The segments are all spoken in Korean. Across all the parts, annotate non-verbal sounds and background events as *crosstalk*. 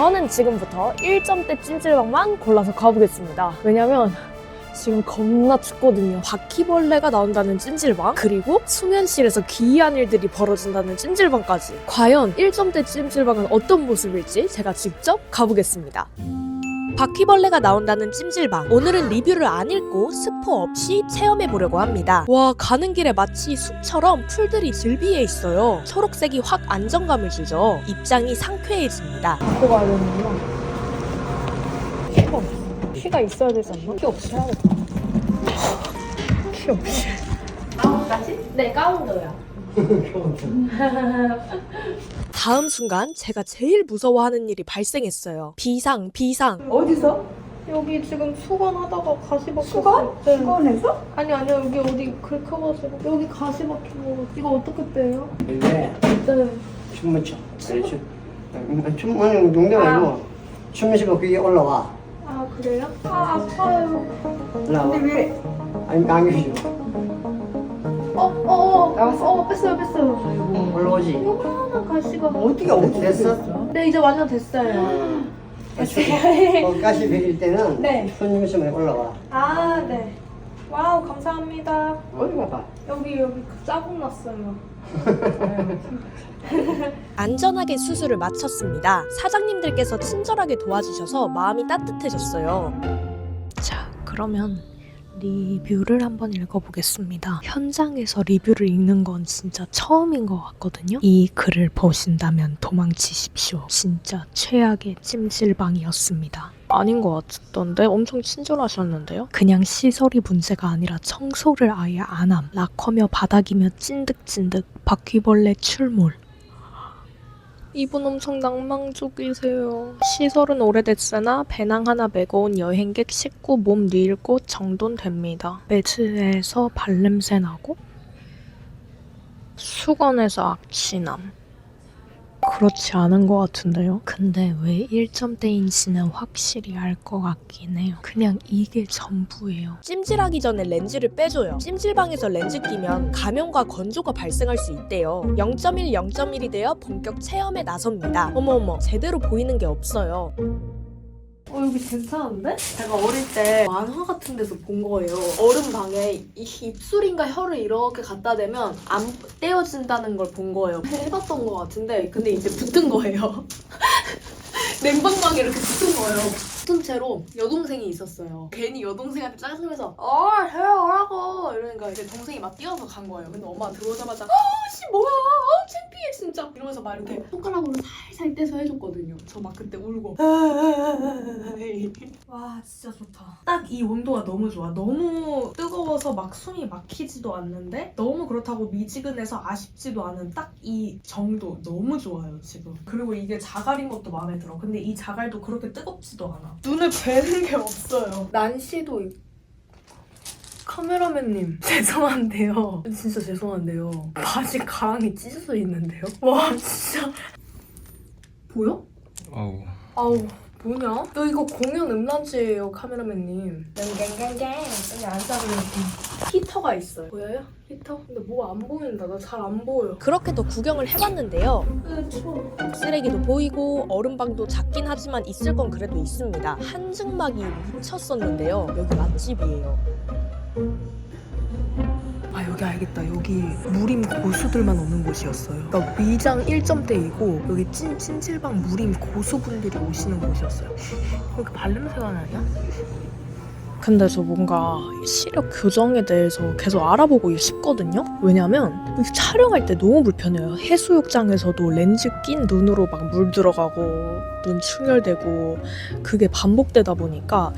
저는 지금부터 1점대 찜질방만 골라서 가보겠습니다. 왜냐면 지금 겁나 춥거든요. 바퀴벌레가 나온다는 찜질방, 그리고 수면실에서 기이한 일들이 벌어진다는 찜질방까지. 과연 1점대 찜질방은 어떤 모습일지 제가 직접 가보겠습니다. 바퀴벌레가 나온다는 찜질방. 오늘은 리뷰를 안 읽고 스포 없이 체험해 보려고 합니다. 와, 가는 길에 마치 숲처럼 풀들이 즐비해 있어요. 초록색이 확 안정감을 주죠. 입장이 상쾌해집니다. 갖고 가야 되는구나. 키가 없어. 키가 있어야 되지 않나? 키 없이 해야겠다. 키 없이. 가운까지? 네, 가운도요. *laughs* *laughs* 다음 순간 제가 제일 무서워하는 일이 발생했어요. 비상, 비상. 어디서? 여기 지금 수건하다가 가시 박혔어. 수건? 네. 수건에서? 아니 아니요 여기 어디 긁혀가지고 여기 가시 박히고 이거 어떻게 빼요? 근데 네. 춤을 춰. 그래, 춤. 음, 춤은 용도가 아니고 춤을 쉬고 그게 올라와. 아 그래요? 아 아파요. 올라와. 근데 왜? 아니 감기 줘. 어어 나왔어? 어, 뺐어요 뺐어요. 올라오지. 요만한 가시가. 어디가 어디 됐어? 네 이제 완전 됐어요. 어, 가시 베길 때는 네. 손님 있으면 올라와. 아 네. 와우 감사합니다. 어디 가봐. 여기 여기 자국 났어요. *laughs* 안전하게 수술을 마쳤습니다. 사장님들께서 친절하게 도와주셔서 마음이 따뜻해졌어요. 자, 그러면 리뷰를 한번 읽어보겠습니다. 현장에서 리뷰를 읽는 건 진짜 처음인 것 같거든요. 이 글을 보신다면 도망치십시오. 진짜 최악의 찜질방이었습니다. 아닌 것 같던데 엄청 친절하셨는데요. 그냥 시설이 문제가 아니라 청소를 아예 안 함. 락커며 바닥이며 찐득찐득 바퀴벌레 출몰. 이분 엄청 낭만적이세요. 시설은 오래됐으나 배낭 하나 메고 온 여행객 식구 몸 뉘일고 정돈 됩니다. 매트에서 발냄새 나고 수건에서 악취남. 그렇지 않은 것 같은데요? 근데 왜 1점대인지는 확실히 알 것 같긴 해요. 그냥 이게 전부예요. 찜질하기 전에 렌즈를 빼줘요. 찜질방에서 렌즈 끼면 감염과 건조가 발생할 수 있대요. 0.1, 0.1이 되어 본격 체험에 나섭니다. 어머어머, 제대로 보이는 게 없어요. 어 여기 괜찮은데? 제가 어릴 때 만화 같은 데서 본 거예요. 어른 방에 이 입술인가 혀를 이렇게 갖다 대면 안 떼어진다는 걸 본 거예요. 해봤던 것 같은데 근데 이제 붙은 거예요. *laughs* 냉방망이 이렇게 붙은 거예요. 붙은 채로 여동생이 있었어요. 괜히 여동생한테 짜증내면서 어 해라고 이러니까 이제 동생이 막 뛰어서 간 거예요. 근데 엄마 가 들어오자마자 아씨 뭐야 아 창피해 진짜 이러면서 막 이렇게 손가락으로 살살 떼서 해줬거든요. 저 막 그때 울고 *laughs* 와 진짜 좋다. 딱 이 온도가 너무 좋아. 너무 뜨거워서 막 숨이 막히지도 않는데 너무 그렇다고 미지근해서 아쉽지도 않은 딱 이 정도 너무 좋아요 지금. 그리고 이게 자갈인 것도 마음에 들어. 근데 이 자갈도 그렇게 뜨겁지도 않아. 눈에 뵈는 게 없어요. 난시도 있고. 카메라맨님 *laughs* 죄송한데요 진짜 죄송한데요 바지 가랑이 찢어져 있는데요 와 진짜 보여? 아우 아우 뭐냐? 너 이거 공연 음란지예요 카메라맨님 갱갱갱갱 앉아보면 히터가 있어요. 보여요? 히터? 근데 뭐 안 보인다. 나 잘 안 보여. 그렇게 또 구경을 해봤는데요. 쓰레기도 보이고 얼음방도 작긴 하지만 있을 건 그래도 있습니다. 한증막이 미쳤었는데요. 여기 맛집이에요. 아 여기 알겠다. 여기 무림 고수들만 오는 곳이었어요. 그러니까 위장 1점대이고 여기 찐, 찜질방 무림 고수분들이 오시는 곳이었어요. *laughs* 여기 발냄새가 나냐? 근데 저 뭔가 시력 교정에 대해서 계속 알아보고 싶거든요. 왜냐면 촬영할 때 너무 불편해요. 해수욕장에서도 렌즈 낀 눈으로 막 물 들어가고 눈 충혈되고 그게 반복되다 보니까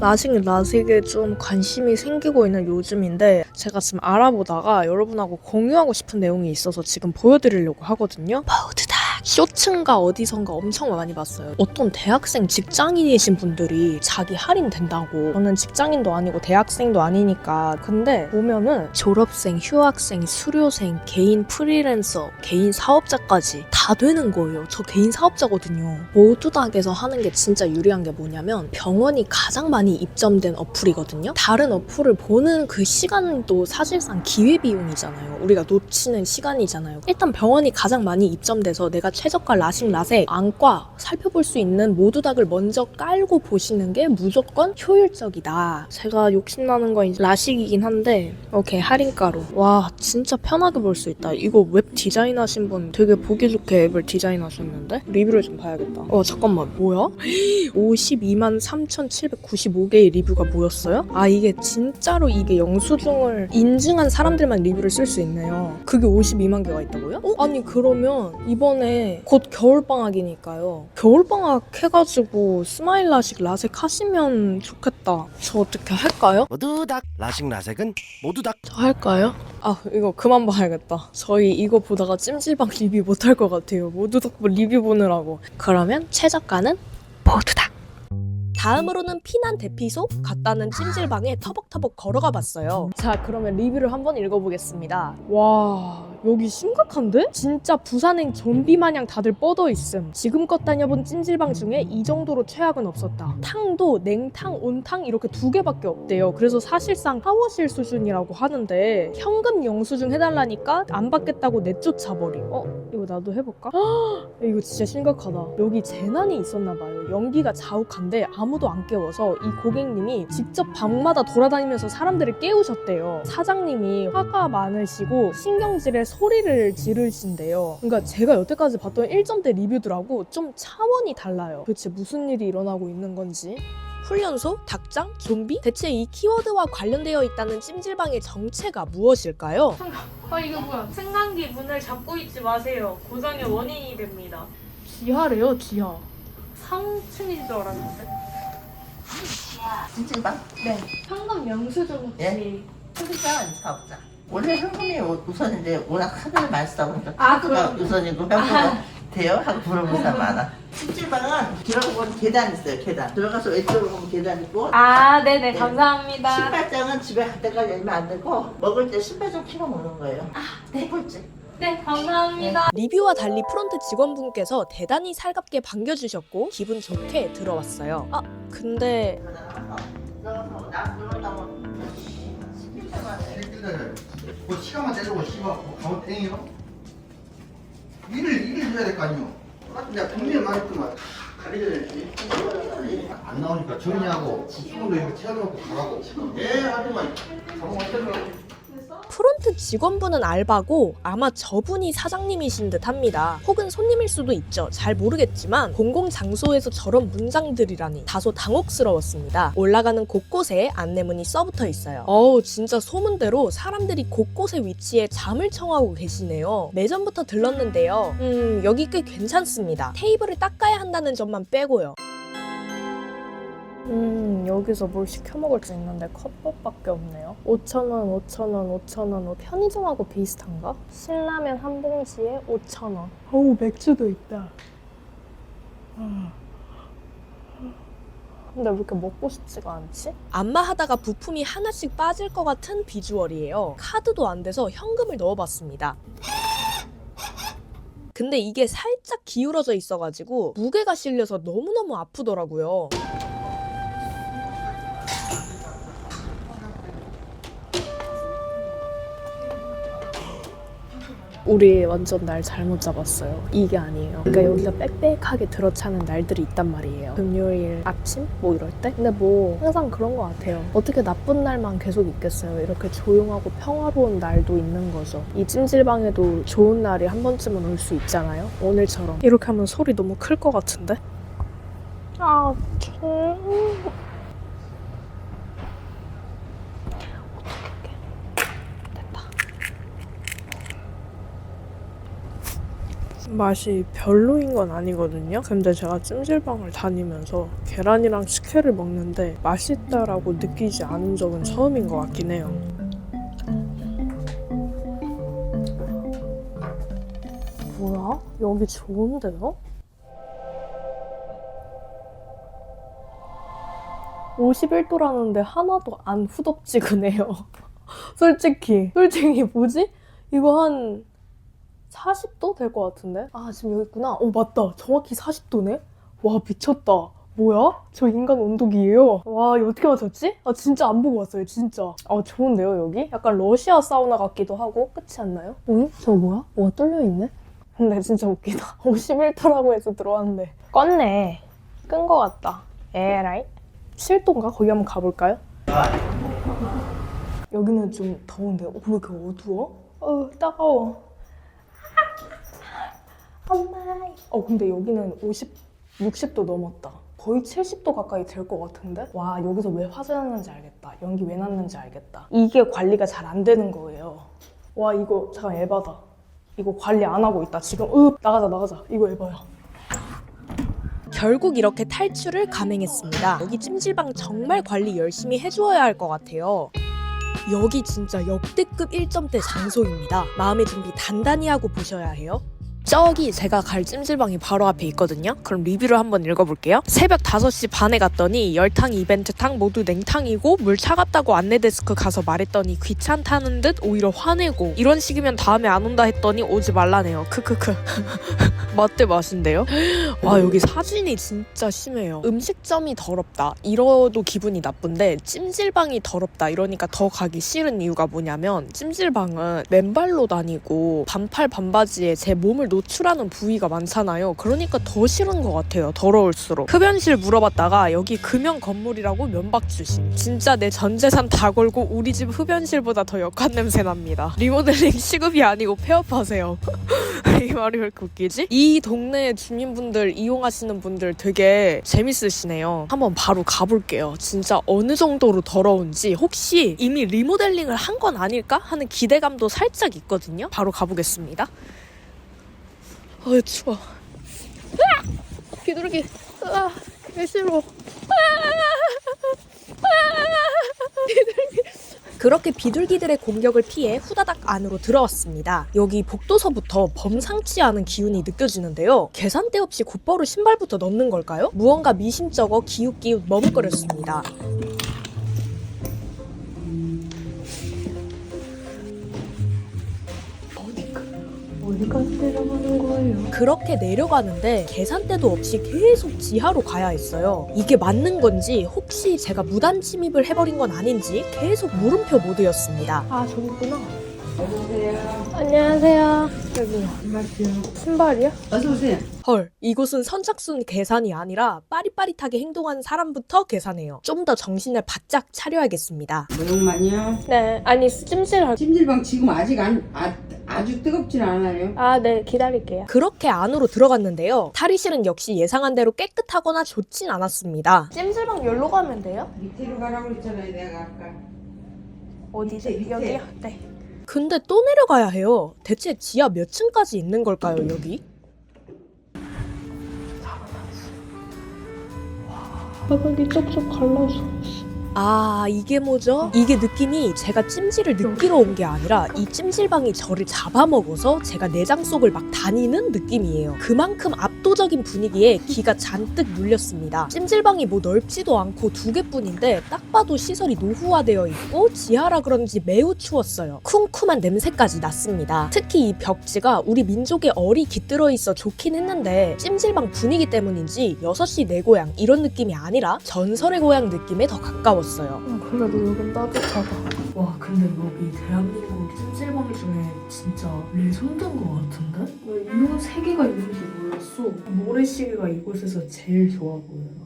라식 라식에 좀 관심이 생기고 있는 요즘인데 제가 지금 알아보다가 여러분하고 공유하고 싶은 내용이 있어서 지금 보여드리려고 하거든요. 파우드다. 쇼츠인가 어디선가 엄청 많이 봤어요. 어떤 대학생 직장인이신 분들이 자기 할인 된다고. 저는 직장인도 아니고 대학생도 아니니까. 근데 보면은 졸업생, 휴학생, 수료생, 개인 프리랜서, 개인 사업자까지 다 되는 거예요. 저 개인 사업자거든요. 모두닥에서 하는 게 진짜 유리한 게 뭐냐면 병원이 가장 많이 입점된 어플이거든요. 다른 어플을 보는 그 시간도 사실상 기회비용이잖아요. 우리가 놓치는 시간이잖아요. 일단 병원이 가장 많이 입점돼서 내가 최저가 라식 라섹 안과 살펴볼 수 있는 모두닥을 먼저 깔고 보시는 게 무조건 효율적이다. 제가 욕심나는 건 라식이긴 한데 오케이 할인가로 와 진짜 편하게 볼 수 있다. 이거 웹 디자인 하신 분 되게 보기 좋게 앱을 디자인 하셨는데 리뷰를 좀 봐야겠다. 어 잠깐만 뭐야? *gasps* 52만 3,795개의 리뷰가 모였어요? 아 이게 진짜로 이게 영수증을 인증한 사람들만 리뷰를 쓸 수 있네요. 그게 52만 개가 있다고요? 어? 아니 그러면 이번에 곧 겨울방학이니까요. 겨울방학 해가지고 스마일 라식 라섹 하시면 좋겠다. 저 어떻게 할까요? 모두 닭 라식 라섹은 모두 닭저 할까요? 아 이거 그만 봐야겠다. 저희 이거 보다가 찜질방 리뷰 못할 것 같아요. 모두 덕분 리뷰 보느라고. 그러면 최저가는 모두 다. 다음으로는 피난 대피소 갔다는 찜질방에 터벅터벅 걸어가 봤어요. 자, 그러면 리뷰를 한번 읽어보겠습니다. 와, 여기 심각한데? 진짜 부산행 좀비 마냥 다들 뻗어 있음. 지금껏 다녀본 찜질방 중에 이 정도로 최악은 없었다. 탕도 냉탕, 온탕 이렇게 두 개밖에 없대요. 그래서 사실상 샤워실 수준이라고 하는데 현금 영수증 해달라니까 안 받겠다고 내쫓아 버림. 어, 이거 나도 해볼까? *gasps* 이거 진짜 심각하다. 여기 재난이 있었나 봐요. 연기가 자욱한데 아무도 안 깨워서 이 고객님이 직접 밤마다 돌아다니면서 사람들을 깨우셨대요. 사장님이 화가 많으시고 신경질에 소리를 지르신대요. 그러니까 제가 여태까지 봤던 1점대 리뷰들하고 좀 차원이 달라요. 도대체 무슨 일이 일어나고 있는 건지. 훈련소, 닭장, 좀비? 대체 이 키워드와 관련되어 있다는 찜질방의 정체가 무엇일까요? 아 이거 뭐야? 승강기 문을 잡고 있지 마세요. 고장의 원인이 됩니다. 지하래요, 지하. 3층인 줄 알았는데. 찜질방? 현금 영수증 혹시 예? 아니 사업자. 원래 현금이 우- 우선인데 워낙 카드를 많이 쓰다 보니까 아, 카드가 그럼요. 우선이고 현금은 돼요? 하고 물어보는 사람 많아. 찜질방은 들어가보면 계단 있어요 계단. 들어가서 왼쪽으로 보면 계단 있고 아 네네 네. 감사합니다. 신발장은 집에 갈 때까지 열면 안 되고 먹을 때 신발장 키고 먹는 거예요. 아, 네 번째. 네 감사합니다. 리뷰와 달리 프론트 직원분께서 대단히 살갑게 반겨주셨고 기분 좋게 들어왔어요. 아 근데 들어가서 나 들어간다고 10분만 해. 뭐 시간만 내려고 씨발 뭐 가면 땡이요? 일을 일을 해야 될 거 아니요? 내가 분명히 말했더만. 가리져야지. 안 나오니까 정리하고 수건도 이렇게 채워놓고 가라고. 예 하지만. 가방 채워놓고 프론트 직원분은 알바고 아마 저분이 사장님이신 듯 합니다. 혹은 손님일 수도 있죠. 잘 모르겠지만 공공장소에서 저런 문장들이라니 다소 당혹스러웠습니다. 올라가는 곳곳에 안내문이 써붙어 있어요. 어우 진짜 소문대로 사람들이 곳곳에 위치해 잠을 청하고 계시네요. 매점부터 들렀는데요. 음 여기 꽤 괜찮습니다. 테이블을 닦아야 한다는 점만 빼고요. 음 여기서 뭘 시켜 먹을 수 있는데 컵밥밖에 없네요. 5,000원 5,000원 5,000원. 편의점하고 비슷한가? 신라면 한 봉지에 5,000원. 어우 맥주도 있다. 근데 왜 이렇게 먹고 싶지가 않지? 안마하다가 부품이 하나씩 빠질 것 같은 비주얼이에요. 카드도 안 돼서 현금을 넣어봤습니다. 근데 이게 살짝 기울어져 있어가지고 무게가 실려서 너무너무 아프더라고요 우리 완전 날 잘못 잡았어요. 이게 아니에요. 그러니까 여기가 빽빽하게 들어차는 날들이 있단 말이에요. 금요일 아침? 뭐 이럴 때? 근데 뭐 항상 그런 것 같아요. 어떻게 나쁜 날만 계속 있겠어요. 이렇게 조용하고 평화로운 날도 있는 거죠. 이 찜질방에도 좋은 날이 한 번쯤은 올 수 있잖아요. 오늘처럼. 이렇게 하면 소리 너무 클 것 같은데? 아, 참. 맛이 별로인 건 아니거든요. 근데 제가 찜질방을 다니면서 계란이랑 식혜를 먹는데 맛있다라고 느끼지 않은 적은 처음인 것 같긴 해요. 뭐야? 여기 좋은데요? 51도라는데 하나도 안 후덥지근해요. *laughs* 솔직히. 솔직히 뭐지? 이거 한 40도 될 것 같은데? 아, 지금 여기 있구나. 어, 맞다. 정확히 40도네? 와, 미쳤다. 뭐야? 저 인간 온도기예요. 와, 이거 어떻게 맞췄지? 아, 진짜 안 보고 왔어요, 진짜. 아, 좋은데요, 여기? 약간 러시아 사우나 같기도 하고, 끝이 안 나요? 응? 저 뭐야? 뭐가 뚫려 있네? 근데 진짜 웃기다. *laughs* 51도라고 해서 들어왔는데 껐네. 끈 거 같다. 에라이. 7도인가? 거기 한번 가볼까요? 여기는 좀 더운데 어, 왜 이렇게 어두워? 어 따가워. 엄마. 어 근데 여기는 50, 60도 넘었다. 거의 70도 가까이 될 것 같은데? 와 여기서 왜 화재 났는지 알겠다. 연기 왜 났는지 알겠다. 이게 관리가 잘 안 되는 거예요. 와 이거 잠깐 에바다. 이거 관리 안 하고 있다. 지금 으 나가자 나가자. 이거 에바야. 결국 이렇게 탈출을 감행했습니다. 여기 찜질방 정말 관리 열심히 해주어야 할 것 같아요. 여기 진짜 역대급 1점대 장소입니다. 마음의 준비 단단히 하고 보셔야 해요. 저기 제가 갈 찜질방이 바로 앞에 있거든요. 그럼 리뷰를 한번 읽어볼게요. 새벽 5시 반에 갔더니 열탕 이벤트탕 모두 냉탕이고 물 차갑다고 안내 데스크 가서 말했더니 귀찮다는 듯 오히려 화내고 이런 식이면 다음에 안 온다 했더니 오지 말라네요. 크크크. *laughs* 맛대 맛인데요? 와 여기 사진이 진짜 심해요. 음식점이 더럽다 이러도 기분이 나쁜데 찜질방이 더럽다 이러니까 더 가기 싫은 이유가 뭐냐면 찜질방은 맨발로 다니고 반팔 반바지에 제 몸을 노 출하는 부위가 많잖아요. 그러니까 더 싫은 것 같아요. 더러울수록. 흡연실 물어봤다가 여기 금형 건물이라고 면박 주심. 진짜 내 전 재산 다 걸고 우리 집 흡연실보다 더 역한 냄새 납니다. 리모델링 시급이 아니고 폐업하세요. *laughs* 이 말이 왜 이렇게 웃기지? 이 동네 주민분들 이용하시는 분들 되게 재밌으시네요. 한번 바로 가볼게요. 진짜 어느 정도로 더러운지 혹시 이미 리모델링을 한 건 아닐까 하는 기대감도 살짝 있거든요. 바로 가보겠습니다. 아 추워. 으악! 비둘기. 아, 개 싫어. *laughs* 그렇게 비둘기들의 공격을 피해 후다닥 안으로 들어왔습니다. 여기 복도서부터 범상치 않은 기운이 느껴지는데요. 계산대 없이 곧바로 신발부터 넣는 걸까요? 무언가 미심쩍어 기웃기웃 머뭇거렸습니다. 그렇게 내려가는데 계산대도 없이 계속 지하로 가야 했어요. 이게 맞는 건지 혹시 제가 무단 침입을 해버린 건 아닌지 계속 물음표 모드였습니다. 아 저기 있구나. 안녕하세요. 여기요. 신발이요? 어서 오세요. 헐, 이곳은 선착순 계산이 아니라 빠릿빠릿하게 행동하는 사람부터 계산해요. 좀 더 정신을 바짝 차려야겠습니다. 모형만요. 네. 아니 찜질 할. 찜질방 지금 아직 안, 아, 아주 뜨겁진 않아요. 아 네 기다릴게요. 그렇게 안으로 들어갔는데요. 탈의실은 역시 예상한 대로 깨끗하거나 좋진 않았습니다. 찜질방 열로 가면 돼요? 밑으로 가라고 그랬잖아요, 내가 아까. 어디죠? 밑에, 밑에. 여기요? 네. 근데 또 내려가야 해요. 대체 지하 몇 층까지 있는 걸까요, 여기? 바닥이 쩍쩍 갈라서. 아, 이게 뭐죠? 이게 느낌이 제가 찜질을 느끼러 온 게 아니라 이 찜질방이 저를 잡아먹어서 제가 내장 속을 막 다니는 느낌이에요. 그만큼 압도적인 분위기에 기가 잔뜩 눌렸습니다. 찜질방이 뭐 넓지도 않고 두 개뿐인데 딱 봐도 시설이 노후화되어 있고 지하라 그런지 매우 추웠어요. 쿰쿰한 냄새까지 났습니다. 특히 이 벽지가 우리 민족의 얼이 깃들어 있어 좋긴 했는데 찜질방 분위기 때문인지 6시 내 고향 이런 느낌이 아니라 전설의 고향 느낌에 더 가까웠어요. 어, 그래도 여긴 따뜻하다. 와 근데 여기 대한민국 찜질방 중에 진짜 레전드인 것 같은데? 나 이런 세 개가 있는지 몰랐어. 모래시계가 이곳에서 제일 좋아 보여요.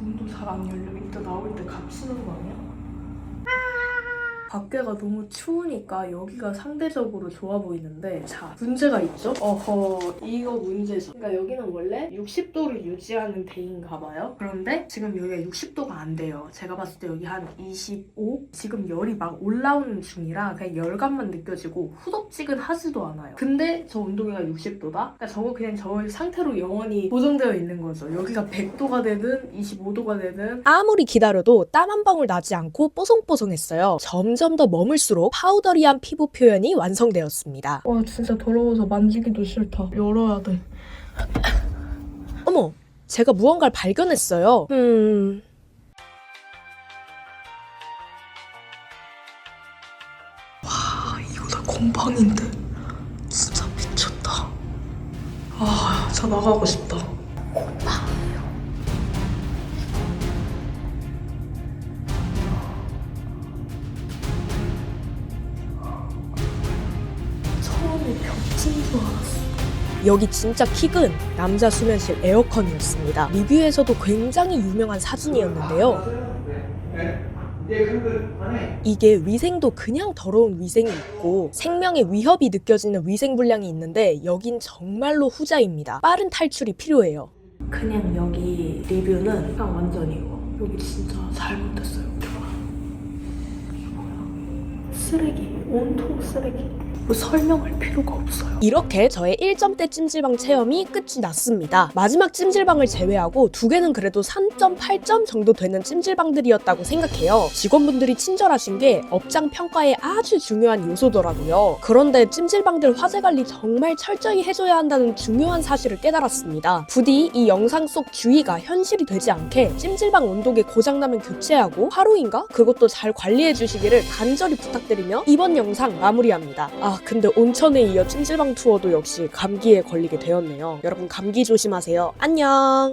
문도 잘 안 열려. 이따 나올 때 갇히는 거 아니야? 밖에가 너무 추우니까 여기가 상대적으로 좋아 보이는데 자 문제가 있죠? 어허 이거 문제죠 그러니까 여기는 원래 60도를 유지하는 데인가 봐요 그런데 지금 여기가 60도가 안 돼요 제가 봤을 때 여기 한 25? 지금 열이 막 올라오는 중이라 그냥 열감만 느껴지고 후덥지근하지도 않아요 근데 저 온도계가 60도다? 그러니까 저거 그냥 저 상태로 영원히 고정되어 있는 거죠 여기가 100도가 되든 25도가 되든 아무리 기다려도 땀 한 방울 나지 않고 뽀송뽀송했어요. 점점 더 머물수록 파우더리한 피부 표현이 완성되었습니다. 와 진짜 더러워서 만지기도 싫다. 열어야 돼. 어머, 제가 무언가를 발견했어요. 음, 이거 다 건방인데. 진짜 미쳤다. 아 저 나가고 싶다 여기 진짜 킥은 남자 수면실 에어컨이었습니다. 리뷰에서도 굉장히 유명한 사진이었는데요. 이게 위생도 그냥 더러운 위생이 있고 생명에 위협이 느껴지는 위생 불량이 있는데 여긴 정말로 후자입니다. 빠른 탈출이 필요해요. 그냥 여기 리뷰는 그냥 완전 이거. 여기 진짜 잘못됐어요. 이거 뭐야? 쓰레기. 온통 쓰레기. 뭐 설명할 필요가 없어요. 이렇게 저의 1점대 찜질방 체험이 끝이 났습니다. 마지막 찜질방을 제외하고 두 개는 그래도 3.8점 정도 되는 찜질방들이었다고 생각해요. 직원분들이 친절하신 게 업장 평가에 아주 중요한 요소더라고요. 그런데 찜질방들 화재 관리 정말 철저히 해줘야 한다는 중요한 사실을 깨달았습니다. 부디 이 영상 속 주의가 현실이 되지 않게 찜질방 온도계 고장나면 교체하고 하루인가? 그것도 잘 관리해 주시기를 간절히 부탁드리며 이번 영상 마무리합니다. 아 근데 온천에 이어 찜질방 투어도 역시 감기에 걸리게 되었네요. 여러분 감기 조심하세요. 안녕.